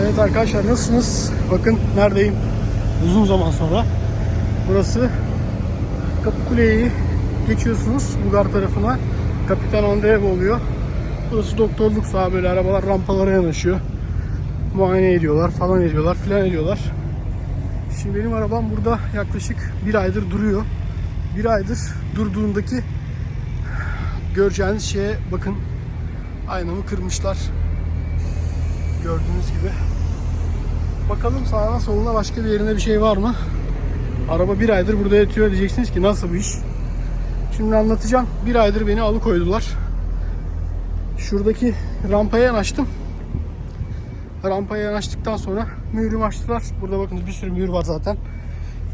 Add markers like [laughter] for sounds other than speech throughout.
Evet arkadaşlar nasılsınız? Bakın neredeyim? Uzun zaman sonra. Burası Kapıkule'yi geçiyorsunuz Bulgar tarafına. Kapitan Andreev oluyor. Burası doktorluk saha böyle arabalar rampalara yanaşıyor. Muayene ediyorlar falan ediyorlar filan ediyorlar. Şimdi benim arabam burada yaklaşık bir aydır duruyor. Bir aydır durduğundaki göreceğiniz şeye bakın. Aynamı kırmışlar. Gördüğünüz gibi. Bakalım sağına soluna başka bir yerine bir şey var mı? Araba bir aydır burada yatıyor diyeceksiniz ki nasıl bu iş? Şimdi anlatacağım. Bir aydır beni alıkoydular. Şuradaki rampaya yanaştım. Rampaya yanaştıktan sonra mühürümü açtılar. Burada bakın bir sürü mühür var zaten.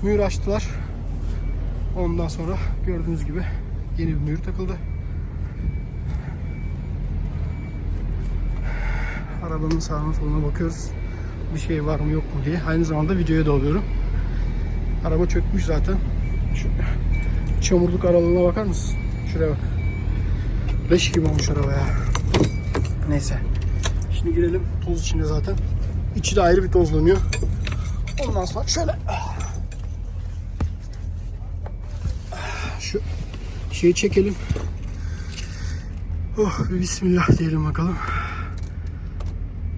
Mühür açtılar. Ondan sonra gördüğünüz gibi yeni bir mühür takıldı. Arabanın sağına soluna bakıyoruz. Bir şey var mı yok mu diye. Aynı zamanda videoya da alıyorum. Araba çökmüş zaten. Şu çamurluk aralığına bakar mısın? Şuraya bak. Leş gibi olmuş araba ya. Neyse. Şimdi girelim. Toz içinde zaten. İçi de ayrı bir tozlanıyor. Ondan sonra şöyle şu şeyi çekelim. Oh bismillah diyelim bakalım.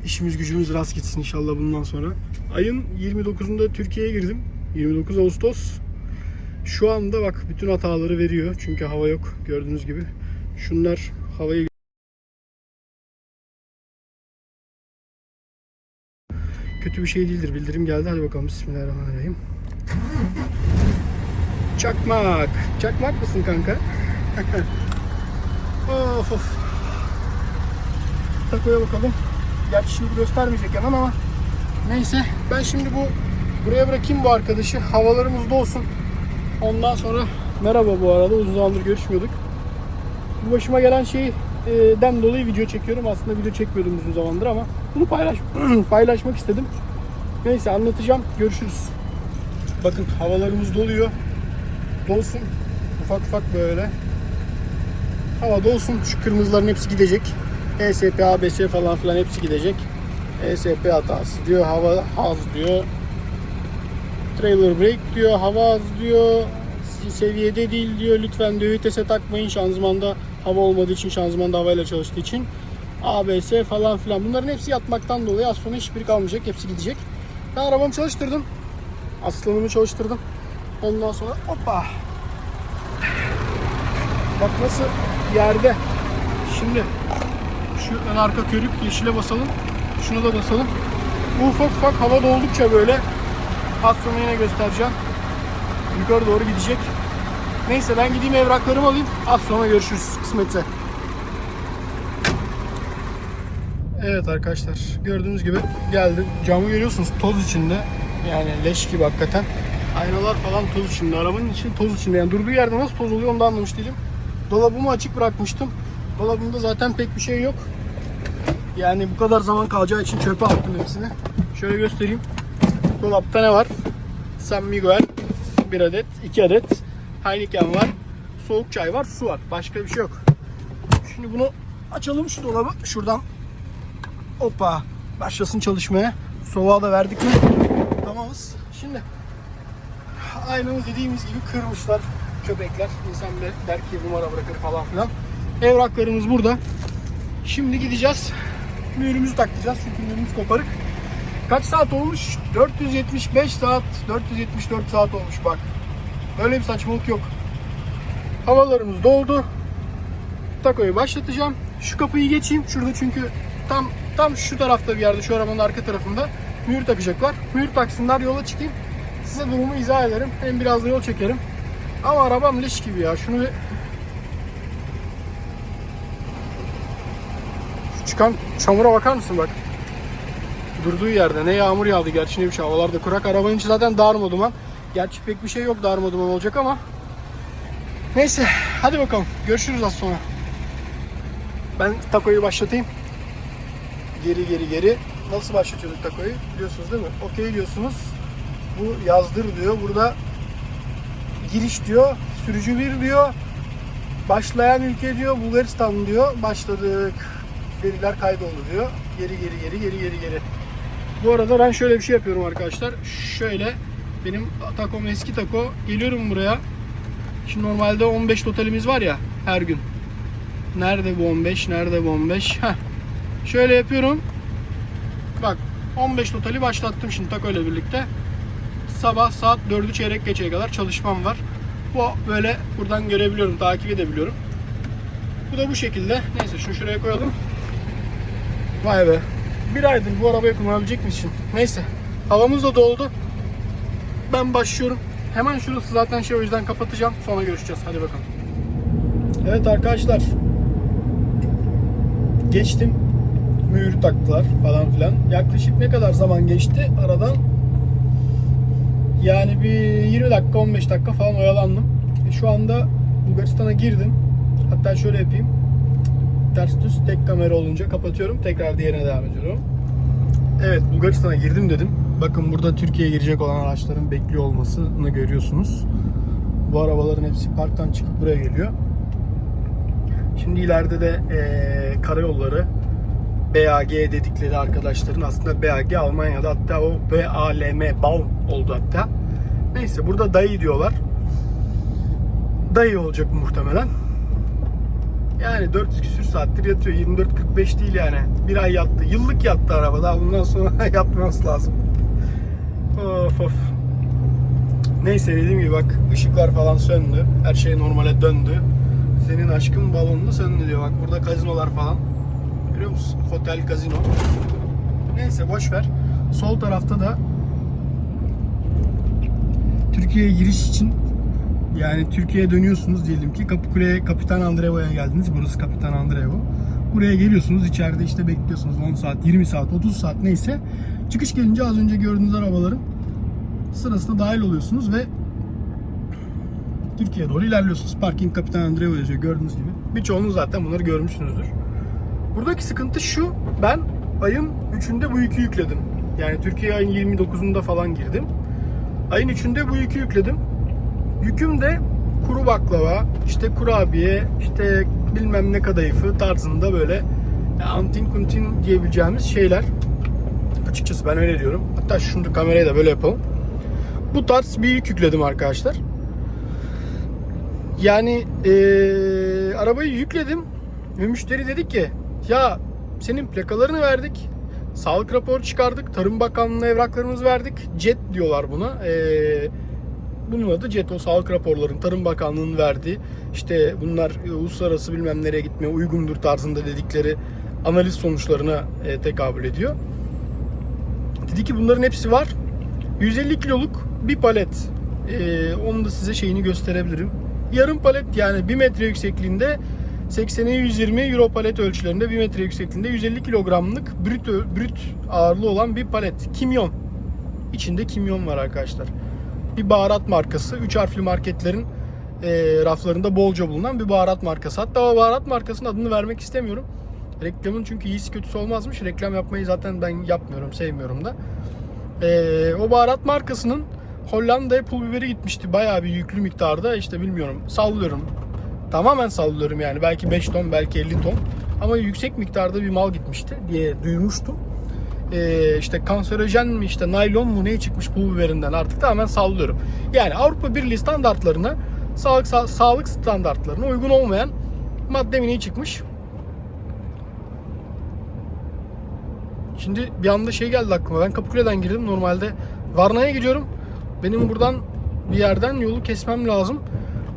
İşimiz gücümüz rast gitsin inşallah bundan sonra. Ayın 29'unda Türkiye'ye girdim. 29 Ağustos. Şu anda bak bütün hataları veriyor. Çünkü hava yok gördüğünüz gibi. Şunlar havayı kötü bir şey değildir. Bildirim geldi. Hadi bakalım. Bismillahirrahmanirrahim. Çakmak. Çakmak mısın kanka? [laughs] of of. Takoya bakalım. Gerçi şimdi göstermeyecek hemen ama neyse. Ben şimdi bu buraya bırakayım bu arkadaşı. Havalarımız da olsun. Ondan sonra merhaba bu arada. Uzun zamandır görüşmüyorduk. Bu başıma gelen şeyden dolayı video çekiyorum. Aslında video çekmiyordum uzun zamandır ama bunu paylaş [clears throat] paylaşmak istedim. Neyse anlatacağım. Görüşürüz. Bakın havalarımız doluyor. Dolsun. Ufak ufak böyle. Hava dolsun. Şu kırmızıların hepsi gidecek. ESP, ABS falan filan hepsi gidecek. ESP hatası diyor. Hava az diyor. Trailer brake diyor. Hava az diyor. Seviyede değil diyor. Lütfen diyor vitese takmayın. Şanzımanda hava olmadığı için şanzımanda havayla çalıştığı için. ABS falan filan. Bunların hepsi yatmaktan dolayı az sonra hiçbiri kalmayacak. Hepsi gidecek. Ben arabamı çalıştırdım. Aslanımı çalıştırdım. Ondan sonra hoppa. Bak nasıl yerde. Şimdi ön arka körük yeşile basalım. Şunu da basalım. Bu ufak ufak hava doldukça böyle az sonra yine göstereceğim. Yukarı doğru gidecek. Neyse ben gideyim evraklarımı alayım. Az sonra görüşürüz kısmetse. Evet arkadaşlar gördüğünüz gibi geldim. Camı görüyorsunuz toz içinde. Yani leş gibi hakikaten. Aynalar falan toz içinde. Arabanın içi toz içinde. Yani durduğu yerde nasıl toz oluyor onu da anlamış değilim. Dolabımı açık bırakmıştım. Dolabımda zaten pek bir şey yok. Yani bu kadar zaman kalacağı için çöpe attım hepsini. Şöyle göstereyim. Dolapta ne var? San Miguel bir adet, iki adet. Heineken var. Soğuk çay var, su var. Başka bir şey yok. Şimdi bunu açalım şu dolabı. Şuradan hoppa başlasın çalışmaya. Soğuğa da verdik mi? Tamamız. Şimdi aynamız dediğimiz gibi kırmışlar köpekler. İnsan der, der ki numara bırakır falan filan. Evraklarımız burada. Şimdi gideceğiz. Mühürümüzü takacağız çünkü mühürümüz koparık. Kaç saat olmuş? 475 saat, 474 saat olmuş bak. Böyle bir saçmalık yok. Havalarımız doldu. Takoyu başlatacağım. Şu kapıyı geçeyim. Şurada çünkü tam tam şu tarafta bir yerde, şu arabanın arka tarafında mühür takacaklar. Mühür taksınlar, yola çıkayım. Size durumu izah ederim. Hem biraz da yol çekerim. Ama arabam leş gibi ya. Şunu bir Şu çıkan çamura bakar mısın bak. Durduğu yerde ne yağmur yağdı gerçi ne bir şey havalarda kurak. Arabanın içi zaten darmaduman. Gerçi pek bir şey yok darmaduman olacak ama. Neyse hadi bakalım görüşürüz az sonra. Ben takoyu başlatayım. Geri geri geri. Nasıl başlatıyorduk takoyu biliyorsunuz değil mi? Okey diyorsunuz. Bu yazdır diyor. Burada giriş diyor. Sürücü bir diyor. Başlayan ülke diyor. Bulgaristan diyor. Başladık. Veriler kaydoldu diyor. Geri geri geri geri geri geri. Bu arada ben şöyle bir şey yapıyorum arkadaşlar. Şöyle benim takom eski tako. Geliyorum buraya. Şimdi normalde 15 totalimiz var ya her gün. Nerede bu 15? Nerede bu 15? Heh. Şöyle yapıyorum. Bak 15 totali başlattım şimdi tako ile birlikte. Sabah saat 4'ü çeyrek geçeye kadar çalışmam var. Bu böyle buradan görebiliyorum, takip edebiliyorum. Bu da bu şekilde. Neyse şunu şuraya koyalım. Vay be. Bir aydır bu arabayı kullanabilecek misin? Neyse. Havamız da doldu. Ben başlıyorum. Hemen şurası zaten şey o yüzden kapatacağım. Sonra görüşeceğiz. Hadi bakalım. Evet arkadaşlar. Geçtim. Mühür taktılar falan filan. Yaklaşık ne kadar zaman geçti aradan? Yani bir 20 dakika 15 dakika falan oyalandım. E, Şu anda Bulgaristan'a girdim. Hatta şöyle yapayım. Ters düz tek kamera olunca kapatıyorum. Tekrar diğerine devam ediyorum. Evet Bulgaristan'a girdim dedim. Bakın burada Türkiye'ye girecek olan araçların bekliyor olmasını görüyorsunuz. Bu arabaların hepsi parktan çıkıp buraya geliyor. Şimdi ileride de eee karayolları BAG dedikleri arkadaşların aslında BAG Almanya'da hatta o BALM Baum oldu hatta. Neyse burada dayı diyorlar. Dayı olacak muhtemelen. Yani 400 küsür saattir yatıyor. 24-45 değil yani. Bir ay yattı. Yıllık yattı arabada. Bundan sonra [laughs] yatması lazım. Of of. Neyse dediğim gibi bak ışıklar falan söndü. Her şey normale döndü. Senin aşkın balonlu söndü diyor. Bak burada kazinolar falan. Görüyor musun? Hotel, kazino. Neyse boş ver. Sol tarafta da Türkiye'ye giriş için yani Türkiye'ye dönüyorsunuz diyelim ki Kapıkule'ye Kapitan Andreeva'ya geldiniz. Burası Kapitan Andreevo. Buraya geliyorsunuz. içeride işte bekliyorsunuz 10 saat, 20 saat, 30 saat neyse. Çıkış gelince az önce gördüğünüz arabaların sırasına dahil oluyorsunuz ve Türkiye'ye doğru ilerliyorsunuz. Parking Kapitan Andreevo yazıyor gördüğünüz gibi. Birçoğunuz zaten bunları görmüşsünüzdür. Buradaki sıkıntı şu. Ben ayın 3'ünde bu yükü yükledim. Yani Türkiye ayın 29'unda falan girdim. Ayın 3'ünde bu yükü yükledim. Yüküm de kuru baklava, işte kurabiye, işte bilmem ne kadayıfı tarzında böyle antin kuntin diyebileceğimiz şeyler. Açıkçası ben öyle diyorum. Hatta şunu da kamerayı da böyle yapalım. Bu tarz bir yük yükledim arkadaşlar. Yani eee, arabayı yükledim ve müşteri dedi ki ya senin plakalarını verdik. Sağlık raporu çıkardık. Tarım Bakanlığı'na evraklarımızı verdik. JET diyorlar buna. Eee bunun adı JET o sağlık raporlarının Tarım Bakanlığı'nın verdiği işte bunlar e, uluslararası bilmem nereye gitmeye uygundur tarzında dedikleri analiz sonuçlarına e, tekabül ediyor. Dedi ki bunların hepsi var. 150 kiloluk bir palet. E, onu da size şeyini gösterebilirim. Yarım palet yani 1 metre yüksekliğinde 80'e 120 euro palet ölçülerinde 1 metre yüksekliğinde 150 kilogramlık brüt, brüt ağırlığı olan bir palet. Kimyon. İçinde kimyon var arkadaşlar bir baharat markası. Üç harfli marketlerin e, raflarında bolca bulunan bir baharat markası. Hatta o baharat markasının adını vermek istemiyorum. Reklamın çünkü iyisi kötüsü olmazmış. Reklam yapmayı zaten ben yapmıyorum, sevmiyorum da. E, o baharat markasının Hollanda'ya pul biberi gitmişti. Bayağı bir yüklü miktarda. işte bilmiyorum. Sallıyorum. Tamamen sallıyorum yani. Belki 5 ton, belki 50 ton. Ama yüksek miktarda bir mal gitmişti diye duymuştum e, işte kanserojen mi işte naylon mu ne çıkmış pul biberinden artık tamamen sallıyorum. Yani Avrupa Birliği standartlarına sağlık sa- sağlık standartlarına uygun olmayan madde mi ne çıkmış. Şimdi bir anda şey geldi aklıma. Ben Kapıkule'den girdim. Normalde Varna'ya gidiyorum. Benim buradan bir yerden yolu kesmem lazım.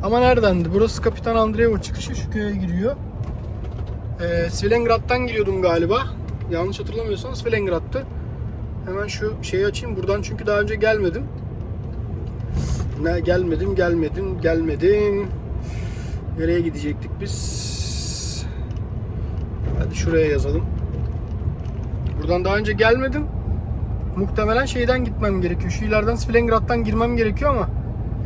Ama neredendi? Burası Kapitan Andreevo çıkışı. Şu köye giriyor. Ee, Svilengrad'dan giriyordum galiba. Yanlış hatırlamıyorsam Svelengrad'tı. Hemen şu şeyi açayım. Buradan çünkü daha önce gelmedim. Ne gelmedim, gelmedim, gelmedim. Nereye gidecektik biz? Hadi şuraya yazalım. Buradan daha önce gelmedim. Muhtemelen şeyden gitmem gerekiyor. Şu ileriden Svelengrad'dan girmem gerekiyor ama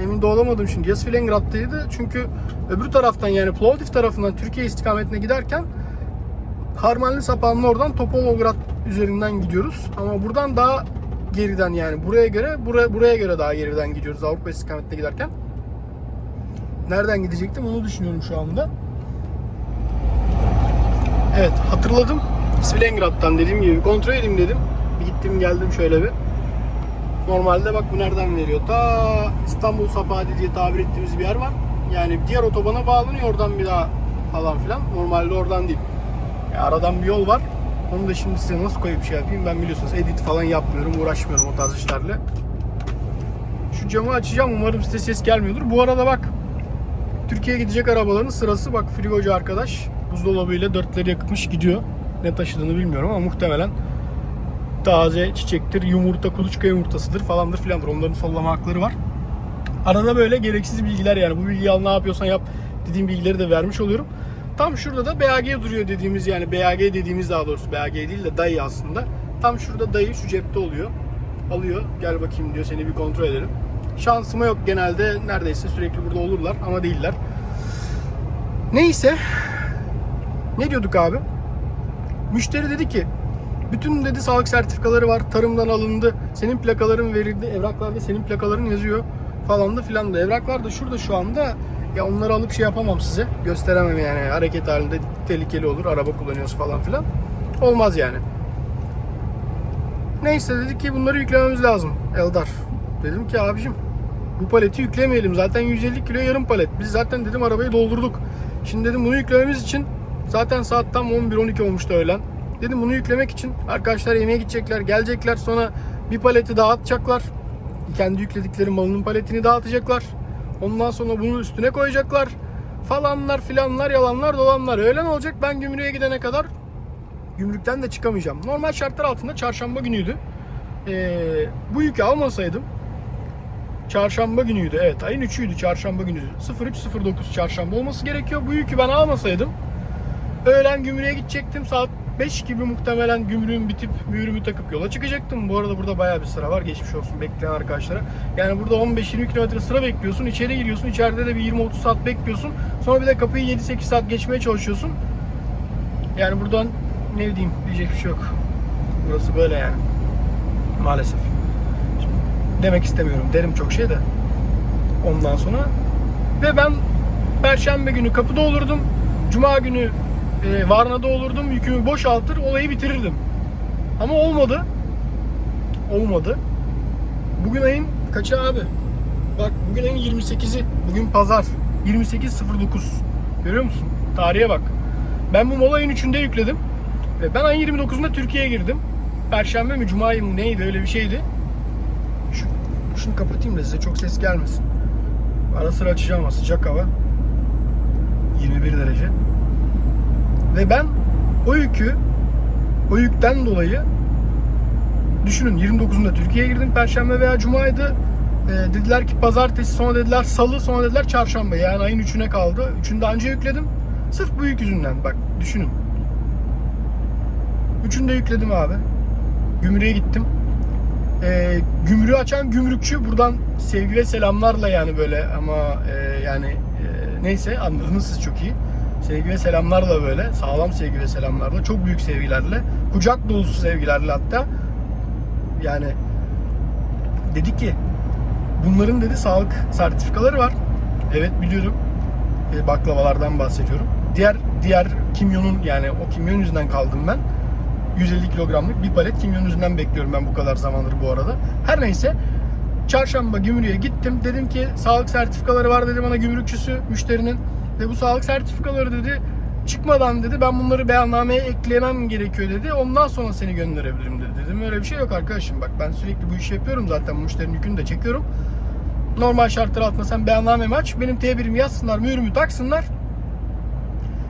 emin de olamadım şimdi. Ya Svelengrad'daydı çünkü öbür taraftan yani Plovdiv tarafından Türkiye istikametine giderken Harmanlı Sapanlı oradan Topolograd üzerinden gidiyoruz. Ama buradan daha geriden yani buraya göre buraya, buraya göre daha geriden gidiyoruz Avrupa istikametine giderken. Nereden gidecektim onu düşünüyorum şu anda. Evet hatırladım. Svilengrad'dan dediğim gibi kontrol edeyim dedim. Bir gittim geldim şöyle bir. Normalde bak bu nereden veriyor? Ta İstanbul Sapadi diye tabir ettiğimiz bir yer var. Yani diğer otobana bağlanıyor oradan bir daha falan filan. Normalde oradan değil. Ya aradan bir yol var. Onu da şimdi size nasıl koyup şey yapayım ben biliyorsunuz edit falan yapmıyorum, uğraşmıyorum o tarz işlerle. Şu camı açacağım umarım size ses gelmiyordur. Bu arada bak Türkiye'ye gidecek arabaların sırası bak frigocu arkadaş buzdolabıyla dörtleri yakıtmış gidiyor. Ne taşıdığını bilmiyorum ama muhtemelen taze çiçektir, yumurta, kuluçka yumurtasıdır falandır filandır. Onların sollama hakları var. Arada böyle gereksiz bilgiler yani bu bilgiyi al ne yapıyorsan yap dediğim bilgileri de vermiş oluyorum. Tam şurada da BAG duruyor dediğimiz yani BAG dediğimiz daha doğrusu BAG değil de dayı aslında. Tam şurada dayı şu cepte oluyor. Alıyor gel bakayım diyor seni bir kontrol edelim. Şansıma yok genelde neredeyse sürekli burada olurlar ama değiller. Neyse ne diyorduk abi? Müşteri dedi ki bütün dedi sağlık sertifikaları var. Tarımdan alındı. Senin plakaların verildi. Evraklarda senin plakaların yazıyor falan da filan da. Evraklar da şurada şu anda. Ya onları alıp şey yapamam size. Gösteremem yani. Hareket halinde tehlikeli olur. Araba kullanıyoruz falan filan. Olmaz yani. Neyse dedik ki bunları yüklememiz lazım. Eldar. Dedim ki abicim bu paleti yüklemeyelim. Zaten 150 kilo yarım palet. Biz zaten dedim arabayı doldurduk. Şimdi dedim bunu yüklememiz için zaten saat tam 11-12 olmuştu öğlen. Dedim bunu yüklemek için arkadaşlar yemeğe gidecekler, gelecekler sonra bir paleti dağıtacaklar. Kendi yükledikleri malının paletini dağıtacaklar. Ondan sonra bunu üstüne koyacaklar. Falanlar filanlar yalanlar dolanlar. Öğlen olacak ben gümrüğe gidene kadar gümrükten de çıkamayacağım. Normal şartlar altında çarşamba günüydü. Ee, bu yükü almasaydım Çarşamba günüydü. Evet ayın 3'üydü çarşamba günüydü. 03.09 çarşamba olması gerekiyor. Bu yükü ben almasaydım öğlen gümrüğe gidecektim. Saat 5 gibi muhtemelen gümrüğüm bitip mühürümü takıp yola çıkacaktım. Bu arada burada bayağı bir sıra var. Geçmiş olsun bekleyen arkadaşlara. Yani burada 15-20 kilometre sıra bekliyorsun. İçeri giriyorsun. İçeride de bir 20-30 saat bekliyorsun. Sonra bir de kapıyı 7-8 saat geçmeye çalışıyorsun. Yani buradan ne diyeyim diyecek bir şey yok. Burası böyle yani. Maalesef demek istemiyorum. Derim çok şey de. Ondan sonra ve ben Perşembe günü kapıda olurdum. Cuma günü e, Varna'da olurdum. Yükümü boşaltır, olayı bitirirdim. Ama olmadı. Olmadı. Bugün ayın kaçı abi? Bak bugün ayın 28'i. Bugün pazar. 28.09. Görüyor musun? Tarihe bak. Ben bu mola ayın 3'ünde yükledim. Ve ben ayın 29'unda Türkiye'ye girdim. Perşembe mi, Cuma mı neydi öyle bir şeydi. Şu, şunu kapatayım da size çok ses gelmesin. Ara sıra açacağım ama sıcak hava. 21 derece. Ve ben o yükü o yükten dolayı düşünün 29'unda Türkiye'ye girdim. Perşembe veya Cuma'ydı. Ee, dediler ki pazartesi sonra dediler salı sonra dediler çarşamba. Yani ayın 3'üne kaldı. 3'ünde anca yükledim. Sırf bu yük yüzünden bak düşünün. 3'ünde yükledim abi. Gümrüğe gittim e, gümrüğü açan gümrükçü buradan sevgi ve selamlarla yani böyle ama e, yani e, neyse anladınız siz çok iyi. Sevgi ve selamlarla böyle sağlam sevgi ve selamlarla çok büyük sevgilerle kucak dolusu sevgilerle hatta yani dedi ki bunların dedi sağlık sertifikaları var. Evet biliyorum. E, baklavalardan bahsediyorum. Diğer diğer kimyonun yani o kimyon yüzünden kaldım ben. 150 kilogramlık bir palet kimyon yüzünden bekliyorum ben bu kadar zamandır bu arada. Her neyse çarşamba gümrüğe gittim. Dedim ki sağlık sertifikaları var dedi bana gümrükçüsü müşterinin. Ve bu sağlık sertifikaları dedi çıkmadan dedi ben bunları beyannameye eklemem gerekiyor dedi. Ondan sonra seni gönderebilirim dedi. Dedim öyle bir şey yok arkadaşım. Bak ben sürekli bu işi yapıyorum zaten. Müşterinin yükünü de çekiyorum. Normal şartlar altında sen beyannamemi aç. Benim T1'imi yazsınlar, mühürümü taksınlar.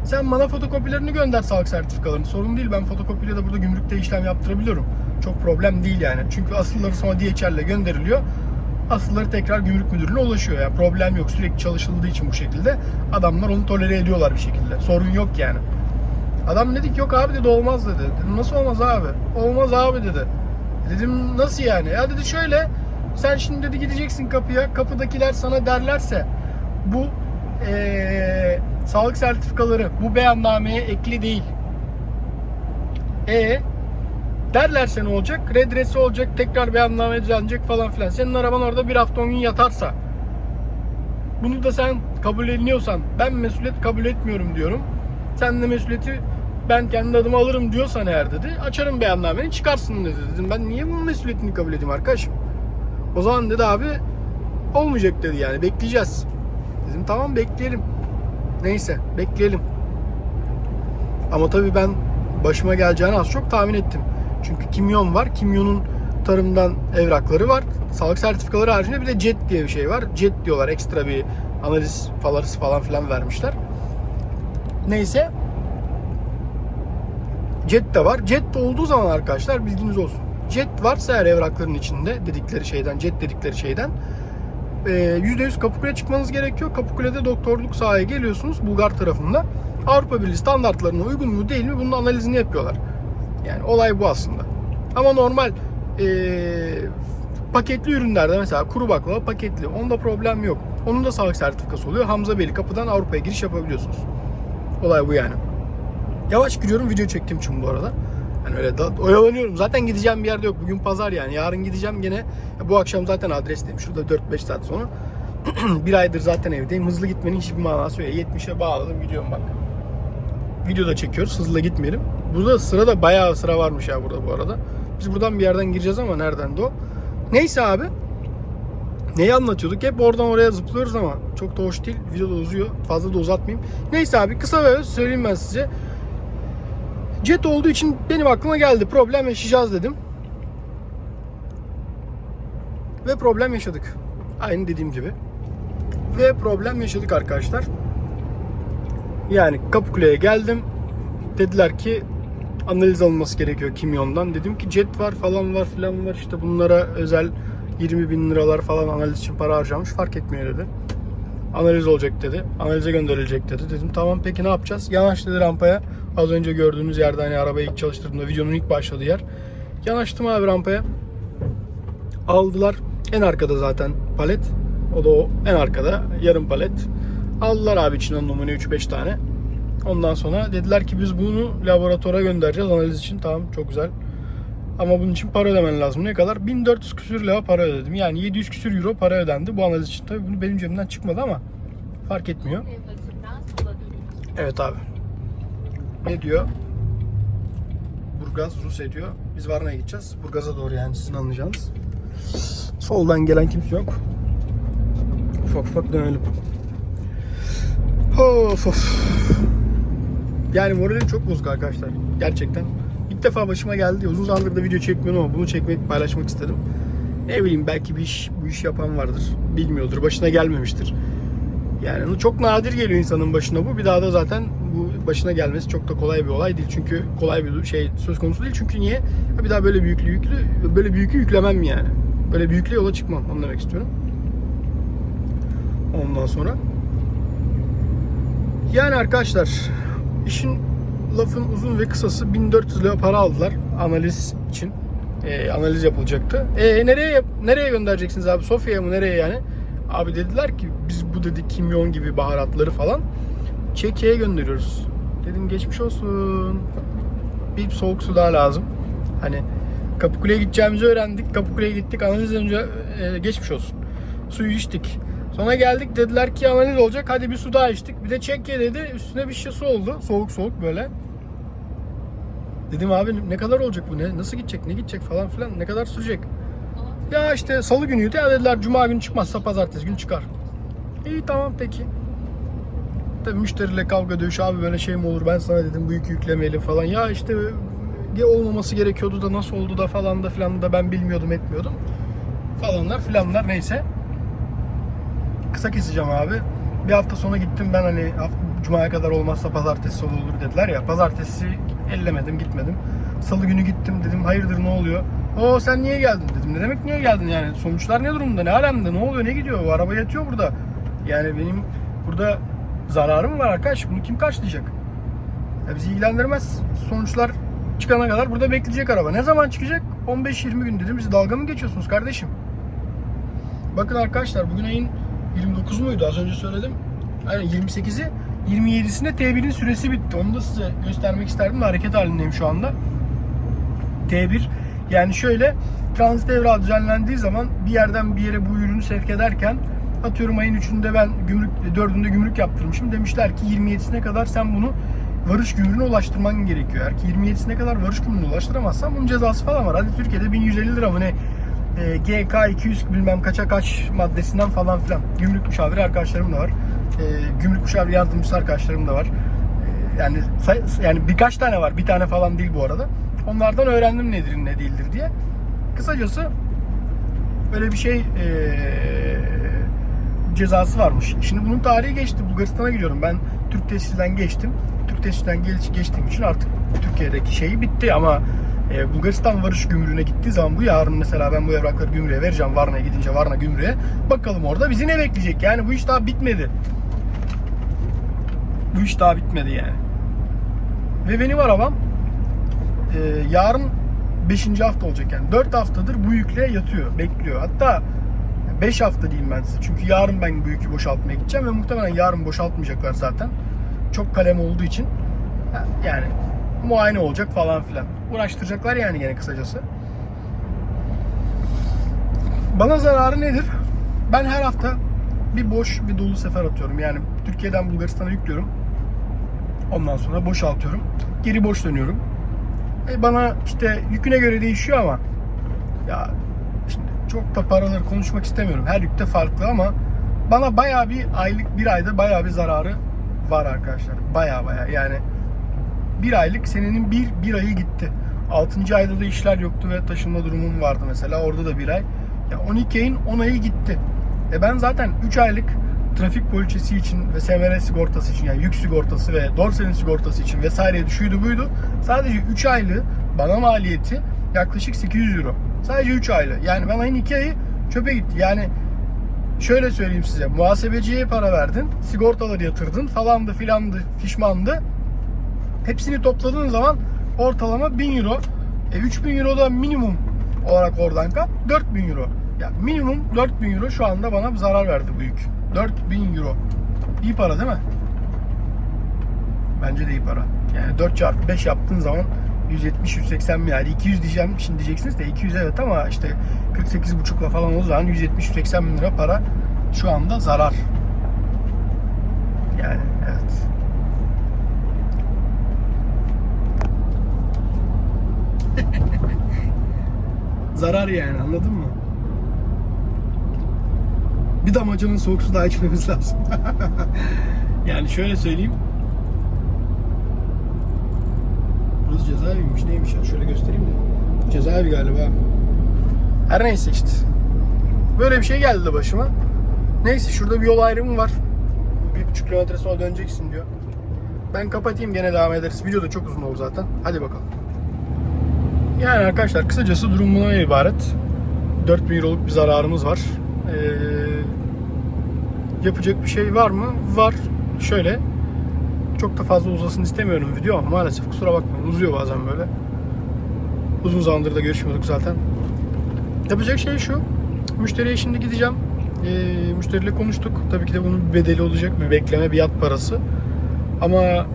Sen bana fotokopilerini gönder sağlık sertifikalarını. Sorun değil ben fotokopiyle de burada gümrükte işlem yaptırabiliyorum. Çok problem değil yani. Çünkü asılları sonra DHL gönderiliyor. Asılları tekrar gümrük müdürlüğüne ulaşıyor. Yani problem yok. Sürekli çalışıldığı için bu şekilde. Adamlar onu tolere ediyorlar bir şekilde. Sorun yok yani. Adam dedi ki yok abi dedi olmaz dedi. Dedim nasıl olmaz abi? Olmaz abi dedi. Dedim nasıl yani? Ya dedi şöyle sen şimdi dedi gideceksin kapıya. Kapıdakiler sana derlerse bu ee, sağlık sertifikaları bu beyannameye ekli değil. E derlerse ne olacak? Redresi olacak, tekrar beyanname düzenlenecek falan filan. Senin araban orada bir hafta on gün yatarsa bunu da sen kabul ediyorsan ben mesuliyet kabul etmiyorum diyorum. Sen de mesuliyeti ben kendi adımı alırım diyorsan eğer dedi açarım beyannameni çıkarsın dedi. Dedim ben niye bunun mesuliyetini kabul edeyim arkadaşım? O zaman dedi abi olmayacak dedi yani bekleyeceğiz. Dedim tamam bekleyelim. Neyse bekleyelim. Ama tabii ben başıma geleceğini az çok tahmin ettim. Çünkü kimyon var. Kimyonun tarımdan evrakları var. Sağlık sertifikaları haricinde bir de CET diye bir şey var. CET diyorlar ekstra bir analiz falarısı falan filan vermişler. Neyse. CET de var. CET de olduğu zaman arkadaşlar bilginiz olsun. CET varsa eğer evrakların içinde dedikleri şeyden, CET dedikleri şeyden e, %100 Kapıkule çıkmanız gerekiyor. Kapıkule'de doktorluk sahaya geliyorsunuz Bulgar tarafında. Avrupa Birliği standartlarına uygun mu değil mi bunun analizini yapıyorlar. Yani olay bu aslında. Ama normal e, paketli ürünlerde mesela kuru baklava paketli. Onda problem yok. Onun da sağlık sertifikası oluyor. Hamza Beyli kapıdan Avrupa'ya giriş yapabiliyorsunuz. Olay bu yani. Yavaş giriyorum video çektiğim için bu arada. Yani öyle da oyalanıyorum. Zaten gideceğim bir yerde yok. Bugün pazar yani. Yarın gideceğim gene. Bu akşam zaten adresteyim. Şurada 4-5 saat sonra. [clears throat] bir aydır zaten evdeyim. Hızlı gitmenin hiçbir manası yok. 70'e bağladım gidiyorum bak. Video da çekiyoruz. Hızlı gitmeyelim. Burada sıra da bayağı sıra varmış ya burada bu arada. Biz buradan bir yerden gireceğiz ama nereden de o. Neyse abi. Neyi anlatıyorduk? Hep oradan oraya zıplıyoruz ama çok da hoş değil. Video da uzuyor. Fazla da uzatmayayım. Neyse abi kısa ve öz söyleyeyim ben size. Jet olduğu için benim aklıma geldi. Problem yaşayacağız dedim. Ve problem yaşadık. Aynı dediğim gibi. Ve problem yaşadık arkadaşlar. Yani Kapıkule'ye geldim. Dediler ki analiz alınması gerekiyor kimyondan. Dedim ki jet var falan var filan var. İşte bunlara özel 20 bin liralar falan analiz için para harcamış. Fark etmiyor dedi. Analiz olacak dedi. Analize gönderilecek dedi. Dedim tamam peki ne yapacağız? Yanaş dedi rampaya. Az önce gördüğünüz yerde hani arabayı ilk çalıştırdığımda videonun ilk başladığı yer. Yanaştım abi rampaya. Aldılar. En arkada zaten palet. O da o en arkada yarım palet. Aldılar abi içinden numune 3-5 tane. Ondan sonra dediler ki biz bunu laboratuvara göndereceğiz analiz için. Tamam çok güzel. Ama bunun için para ödemen lazım. Ne kadar? 1400 küsür lira para ödedim. Yani 700 küsür euro para ödendi bu analiz için. Tabii bunu benim cebimden çıkmadı ama fark etmiyor. Evet abi. Ne diyor? Burgaz Rusya diyor. Biz Varna'ya gideceğiz. Burgaz'a doğru yani sizin anlayacağınız. Soldan gelen kimse yok. Ufak ufak dönelim. Of of. Yani moralim çok bozuk arkadaşlar. Gerçekten. İlk defa başıma geldi. Uzun zamandır da video çekmiyorum ama bunu çekmek, paylaşmak istedim. Ne bileyim belki bir iş, bu iş yapan vardır. Bilmiyordur. Başına gelmemiştir. Yani çok nadir geliyor insanın başına bu. Bir daha da zaten bu başına gelmesi çok da kolay bir olay değil. Çünkü kolay bir şey söz konusu değil. Çünkü niye? Bir daha böyle büyüklü yüklü böyle büyüklü yüklemem yani. Böyle büyüklü yola çıkmam. Onu demek istiyorum. Ondan sonra yani arkadaşlar işin lafın uzun ve kısası 1400 lira para aldılar analiz için. Ee, analiz yapılacaktı. E nereye nereye göndereceksiniz abi? Sofya'ya mı nereye yani? Abi dediler ki biz bu dedi kimyon gibi baharatları falan Çekya'ya gönderiyoruz. Dedim geçmiş olsun. Bir soğuk su daha lazım. Hani Kapıkule'ye gideceğimizi öğrendik. Kapıkule'ye gittik. Analiz önce e, geçmiş olsun. Suyu içtik. Sonra geldik dediler ki analiz olacak. Hadi bir su daha içtik. Bir de Çekya dedi. Üstüne bir şişe su oldu. Soğuk soğuk böyle. Dedim abi ne kadar olacak bu? Ne nasıl gidecek? Ne gidecek falan filan? Ne kadar sürecek? Ya işte salı günüydü. Ya dediler cuma günü çıkmazsa pazartesi günü çıkar. İyi tamam peki. Tabii müşteriyle kavga dövüş abi böyle şey mi olur ben sana dedim bu yükü yüklemeyelim falan. Ya işte ya olmaması gerekiyordu da nasıl oldu da falan da filan da ben bilmiyordum etmiyordum. Falanlar filanlar neyse. Kısa keseceğim abi. Bir hafta sonra gittim ben hani haft- Cuma'ya kadar olmazsa pazartesi olur dediler ya. Pazartesi ellemedim gitmedim. Salı günü gittim dedim hayırdır ne oluyor? O sen niye geldin dedim. Ne demek niye geldin yani? Sonuçlar ne durumda? Ne alemde? Ne oluyor? Ne gidiyor? O araba yatıyor burada. Yani benim burada zararım var arkadaş. Bunu kim karşılayacak? Ya bizi ilgilendirmez. Sonuçlar çıkana kadar burada bekleyecek araba. Ne zaman çıkacak? 15-20 gün dedim. Siz dalga mı geçiyorsunuz kardeşim? Bakın arkadaşlar bugün ayın 29 muydu? Az önce söyledim. Aynen 28'i. 27'sinde T1'in süresi bitti. Onu da size göstermek isterdim de hareket halindeyim şu anda. T1 yani şöyle transit evrağı düzenlendiği zaman bir yerden bir yere bu ürünü sevk ederken atıyorum ayın 3'ünde ben gümrük 4'ünde gümrük yaptırmışım. Demişler ki 27'sine kadar sen bunu varış gümrüğüne ulaştırman gerekiyor. Eğer ki 27'sine kadar varış gümrüğüne ulaştıramazsan bunun cezası falan var. Hadi Türkiye'de 1150 lira mı ne? E, GK 200 bilmem kaça kaç maddesinden falan filan. Gümrük müşaviri arkadaşlarım da var. E, gümrük müşaviri yardımcısı arkadaşlarım da var. E, yani say- yani birkaç tane var. Bir tane falan değil bu arada. Onlardan öğrendim nedir ne değildir diye. Kısacası böyle bir şey eee, cezası varmış. Şimdi bunun tarihi geçti. Bulgaristan'a gidiyorum. Ben Türk tesisinden geçtim. Türk tesisinden geç, geçtiğim için artık Türkiye'deki şeyi bitti ama e, Bulgaristan varış gümrüğüne gittiği zaman bu yarın mesela ben bu evrakları gümrüğe vereceğim. Varna'ya gidince Varna gümrüğe. Bakalım orada bizi ne bekleyecek? Yani bu iş daha bitmedi. Bu iş daha bitmedi yani. Ve benim arabam e, yarın 5. hafta olacak yani. 4 haftadır bu yükle yatıyor, bekliyor. Hatta 5 hafta diyeyim ben size. Çünkü yarın ben bu yükü boşaltmaya gideceğim ve muhtemelen yarın boşaltmayacaklar zaten. Çok kalem olduğu için. Yani muayene olacak falan filan. Uğraştıracaklar yani gene kısacası. Bana zararı nedir? Ben her hafta bir boş bir dolu sefer atıyorum. Yani Türkiye'den Bulgaristan'a yüklüyorum. Ondan sonra boşaltıyorum. Geri boş dönüyorum. E bana işte yüküne göre değişiyor ama ya şimdi çok da paraları konuşmak istemiyorum. Her yükte farklı ama bana bayağı bir aylık bir ayda bayağı bir zararı var arkadaşlar. Bayağı bayağı yani bir aylık senenin bir, bir ayı gitti. 6. ayda da işler yoktu ve taşınma durumum vardı mesela. Orada da bir ay. Ya 12 ayın 10 ayı gitti. E ben zaten 3 aylık trafik poliçesi için ve SMR sigortası için yani yük sigortası ve dorsenin sigortası için vesaire şuydu buydu. Sadece 3 aylığı bana maliyeti yaklaşık 800 euro. Sadece 3 aylı. Yani ben ayın 2 ayı çöpe gitti. Yani şöyle söyleyeyim size. Muhasebeciye para verdin. Sigortaları yatırdın falandı filandı fişmandı. Hepsini topladığın zaman ortalama 1000 euro. E 3000 euro da minimum olarak oradan kap 4000 euro. Ya minimum 4000 euro şu anda bana zarar verdi bu yük. 4000 euro. İyi para değil mi? Bence de iyi para. Yani 4 çarpı 5 yaptığın zaman 170-180 milyar. 200 diyeceğim şimdi diyeceksiniz de 200 evet ama işte 48,5'la falan o zaman 170-180 bin lira para şu anda zarar. Yani evet. Zarar yani anladın mı? Bir damacanın soğuk su daha içmemiz lazım. [laughs] yani şöyle söyleyeyim. Burası cezaeviymiş neymiş ya şöyle göstereyim de. Cezaevi galiba. Her neyse işte. Böyle bir şey geldi başıma. Neyse şurada bir yol ayrımı var. Bir buçuk kilometre sonra döneceksin diyor. Ben kapatayım gene devam ederiz. Video da çok uzun oldu zaten. Hadi bakalım. Yani arkadaşlar kısacası durum buna ibaret. 4000 euroluk bir zararımız var. Ee, yapacak bir şey var mı? Var. Şöyle. Çok da fazla uzasın istemiyorum video ama maalesef kusura bakmayın. Uzuyor bazen böyle. Uzun zamandır da görüşmüyorduk zaten. Yapacak şey şu. Müşteriye şimdi gideceğim. Ee, müşteriyle konuştuk. Tabii ki de bunun bir bedeli olacak. Bir bekleme, bir yat parası. Ama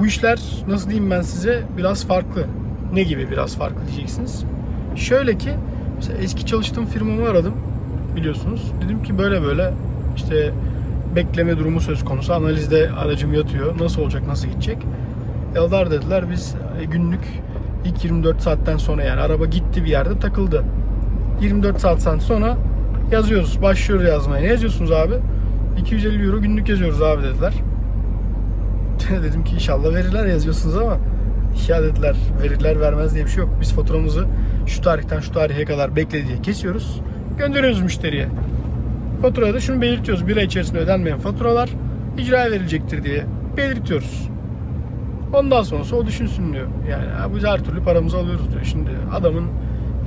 bu işler nasıl diyeyim ben size biraz farklı. Ne gibi biraz farklı diyeceksiniz. Şöyle ki mesela eski çalıştığım firmamı aradım biliyorsunuz. Dedim ki böyle böyle işte bekleme durumu söz konusu. Analizde aracım yatıyor. Nasıl olacak, nasıl gidecek? Eldar dediler biz e, günlük ilk 24 saatten sonra yani araba gitti bir yerde takıldı. 24 saatten sonra yazıyoruz. Başlıyoruz yazmaya. Ne yazıyorsunuz abi? 250 euro günlük yazıyoruz abi dediler. [laughs] Dedim ki inşallah verirler yazıyorsunuz ama ya dediler verirler vermez diye bir şey yok. Biz faturamızı şu tarihten şu tarihe kadar bekle diye kesiyoruz. Gönderiyoruz müşteriye. Faturada şunu belirtiyoruz. Bir ay içerisinde ödenmeyen faturalar icra verilecektir diye belirtiyoruz. Ondan sonrası o düşünsün diyor. Yani "Ha, biz her türlü paramızı alıyoruz diyor. Şimdi adamın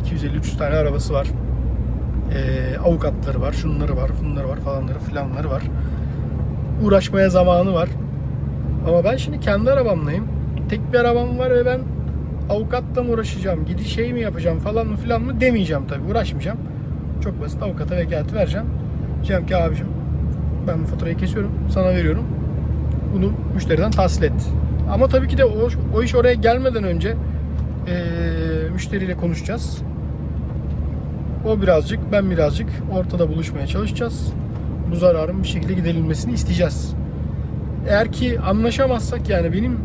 250-300 tane arabası var. Ee, avukatları var, şunları var, bunları var falanları filanları var. Uğraşmaya zamanı var. Ama ben şimdi kendi arabamlayım. Tek bir arabam var ve ben avukatla mı uğraşacağım, gidiş şey mi yapacağım falan mı filan mı demeyeceğim tabii. Uğraşmayacağım. Çok basit avukata vekaleti vereceğim. Diyeceğim ki abicim ben bu faturayı kesiyorum, sana veriyorum. Bunu müşteriden tahsil et. Ama tabii ki de o, o iş oraya gelmeden önce eee, müşteriyle konuşacağız. O birazcık, ben birazcık ortada buluşmaya çalışacağız. Bu zararın bir şekilde giderilmesini isteyeceğiz. eğer ki anlaşamazsak yani benim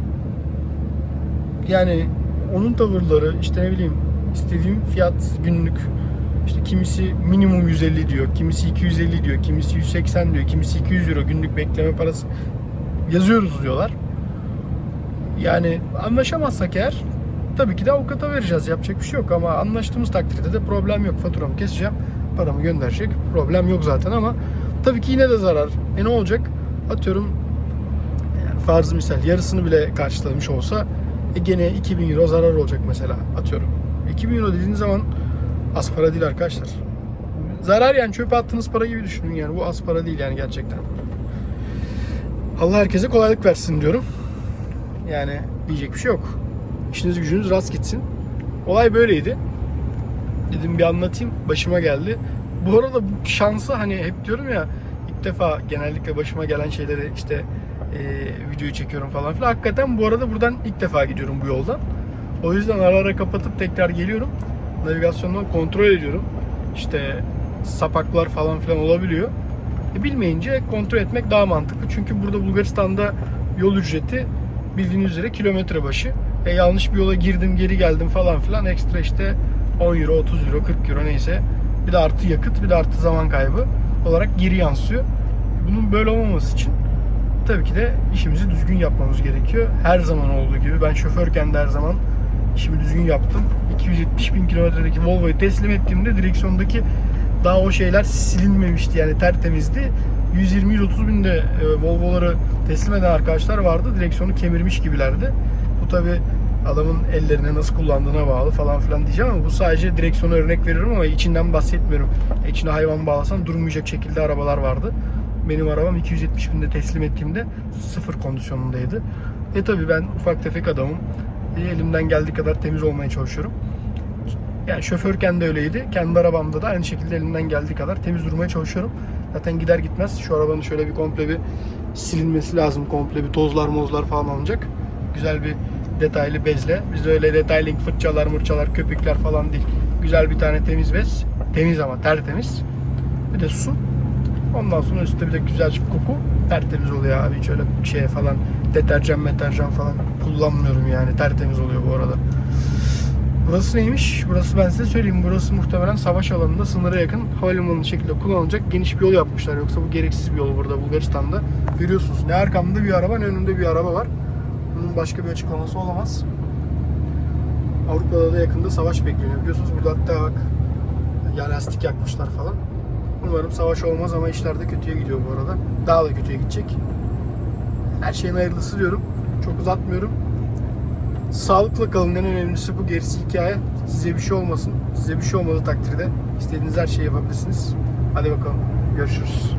yani onun tavırları işte ne bileyim istediğim fiyat günlük işte kimisi minimum 150 diyor, kimisi 250 diyor, kimisi 180 diyor, kimisi 200 euro günlük bekleme parası yazıyoruz diyorlar. Yani anlaşamazsak eğer tabii ki de avukata vereceğiz. Yapacak bir şey yok ama anlaştığımız takdirde de problem yok. Faturamı keseceğim, paramı gönderecek. Problem yok zaten ama tabii ki yine de zarar. E ne olacak? Atıyorum yani farz misal yarısını bile karşılamış olsa e gene 2000 euro zarar olacak mesela atıyorum. 2000 euro dediğin zaman az para değil arkadaşlar. Zarar yani çöpe attığınız para gibi düşünün yani bu az para değil yani gerçekten. Allah herkese kolaylık versin diyorum. Yani diyecek bir şey yok. İşiniz gücünüz rast gitsin. Olay böyleydi. Dedim bir anlatayım. Başıma geldi. Bu arada bu şansı hani hep diyorum ya ilk defa genellikle başıma gelen şeyleri işte e, videoyu çekiyorum falan filan. Hakikaten bu arada buradan ilk defa gidiyorum bu yoldan. O yüzden ara ara kapatıp tekrar geliyorum. Navigasyondan kontrol ediyorum. İşte sapaklar falan filan olabiliyor. E, bilmeyince kontrol etmek daha mantıklı. Çünkü burada Bulgaristan'da yol ücreti bildiğiniz üzere kilometre başı. E, yanlış bir yola girdim geri geldim falan filan ekstra işte 10 euro 30 euro 40 euro neyse bir de artı yakıt bir de artı zaman kaybı olarak geri yansıyor. Bunun böyle olmaması için tabii ki de işimizi düzgün yapmamız gerekiyor. Her zaman olduğu gibi ben şoförken de her zaman işimi düzgün yaptım. 270 bin kilometredeki Volvo'yu teslim ettiğimde direksiyondaki daha o şeyler silinmemişti yani tertemizdi. 120-130 binde e, Volvo'ları teslim eden arkadaşlar vardı. Direksiyonu kemirmiş gibilerdi. Bu tabi adamın ellerine nasıl kullandığına bağlı falan filan diyeceğim ama bu sadece direksiyona örnek veriyorum ama içinden bahsetmiyorum. İçine hayvan bağlasan durmayacak şekilde arabalar vardı. Benim arabam 270 binde teslim ettiğimde sıfır kondisyonundaydı. E tabi ben ufak tefek adamım. E, elimden geldiği kadar temiz olmaya çalışıyorum. Yani şoförken de öyleydi. Kendi arabamda da aynı şekilde elimden geldiği kadar temiz durmaya çalışıyorum. Zaten gider gitmez şu arabanın şöyle bir komple bir silinmesi lazım. Komple bir tozlar mozlar falan alınacak. Güzel bir detaylı bezle. Bizde öyle detaylı fırçalar mırçalar köpükler falan değil. Güzel bir tane temiz bez. Temiz ama tertemiz. Bir de su. Ondan sonra üstte bir de güzelcik koku. Tertemiz oluyor abi. Hiç öyle şey falan deterjan meterjan falan kullanmıyorum yani. Tertemiz oluyor bu arada. Burası neymiş? Burası ben size söyleyeyim. Burası muhtemelen savaş alanında sınıra yakın havalimanı şekilde kullanılacak geniş bir yol yapmışlar. Yoksa bu gereksiz bir yol burada Bulgaristan'da. Görüyorsunuz ne arkamda bir araba ne önümde bir araba var. Bunun başka bir açıklaması olamaz. Avrupa'da da yakında savaş bekleniyor. Biliyorsunuz burada hatta bak ya lastik yakmışlar falan. Umarım savaş olmaz ama işler de kötüye gidiyor bu arada. Daha da kötüye gidecek. Her şeyin hayırlısı diyorum. Çok uzatmıyorum. Sağlıkla kalın en önemlisi bu gerisi hikaye. Size bir şey olmasın. Size bir şey olmadığı takdirde istediğiniz her şeyi yapabilirsiniz. Hadi bakalım. Görüşürüz.